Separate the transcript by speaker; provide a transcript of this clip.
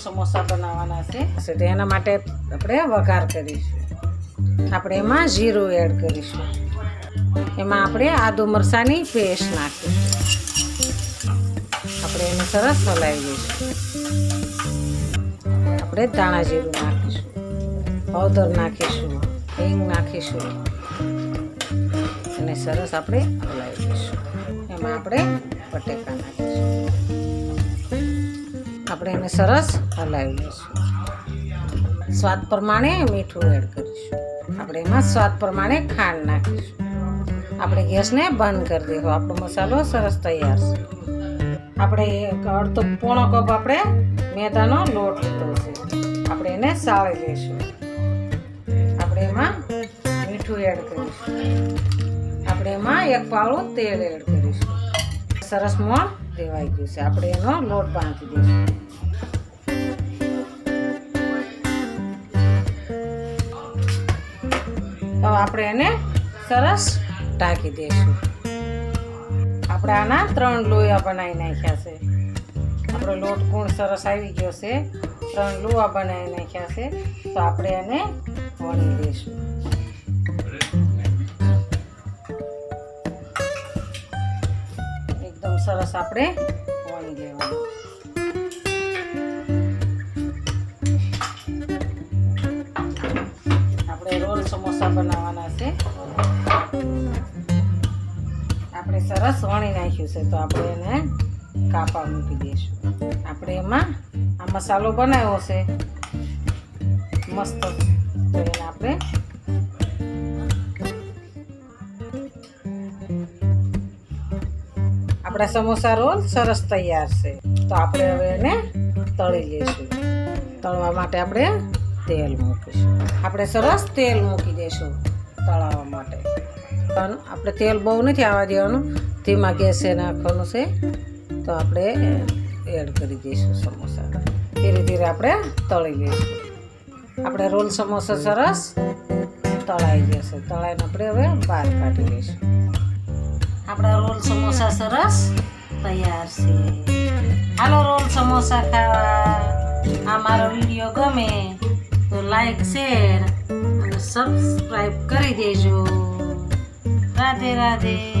Speaker 1: સમોસા બનાવવાના છે. તો એના માટે આપણે વઘાર કરીશું. આપણે એમાં જીરું એડ કરીશું. એમાં આપણે આદુ મરસાની પેસ્ટ નાખીશું. આપણે એને સરસ હલાવી દઈશું. આપણે ધાણા જીરું નાખીશું. હળદર નાખીશું. હિંગ નાખીશું. અને સરસ આપણે હલાવી દઈશું. એમાં આપણે બટેકા નાખીશું. આપણે એને સરસ હલાવી લઈશું. સ્વાદ પ્રમાણે મીઠું એડ કરીશું. આપણે એમાં સ્વાદ પ્રમાણે ખાંડ નાખીશું. આપણે ગેસને બંધ કરી દેવો. આપણો મસાલો સરસ તૈયાર છે. આપણે અડધો પોણો કપ આપણે મેદાનો લોટ લીધો છે. આપણે એને સાળી લઈશું. આપણે એમાં મીઠું એડ કરીશું. આપણે એમાં એક પાવડું તેલ એડ કરીશું. સરસ મોણ દેવાઈ ગયું છે. આપણે એનો લોટ બાંધી દઈશું. હવે આપણે એને સરસ ઢાંકી દઈશું. આપણે આના ત્રણ લોયા બનાવી નાખ્યા છે. આપણો લોટ ગુણ સરસ આવી ગયો છે. ત્રણ લોહા બનાવી નાખ્યા છે. તો આપણે એને વણી દઈશું સરસ આપણે વણી લેવાનું આપણે રોલ સમોસા બનાવવાના છે. આપણે સરસ વણી નાખ્યું છે, તો આપણે એને કાપા મૂકી દઈશું. આપણે એમાં આ મસાલો બનાવ્યો છે. મસ્ત. તો એને આપણે આપણા સમોસા રોલ સરસ તૈયાર છે. તો આપણે હવે એને તળી લઈશું. તળવા માટે આપણે તેલ મૂકીશું. આપણે સરસ તેલ મૂકી દઈશું તળાવવા માટે. પણ આપણે તેલ બહુ નથી આવવા દેવાનું. ધીમા ગેસે નાખવાનું છે. તો આપણે એડ કરી દઈશું સમોસા. ધીરે ધીરે આપણે તળી લઈશું. આપણે રોલ સમોસા સરસ તળાઈ જશે. તળાઈને આપણે હવે બહાર કાઢી લઈશું. આપણા રોલ સમોસા સરસ તૈયાર છે. હાલો રોલ સમોસા ખાવા. આ મારો વીડિયો ગમે તો લાઈક શેર અને સબસ્ક્રાઈબ કરી દેજો. રાધે રાધે.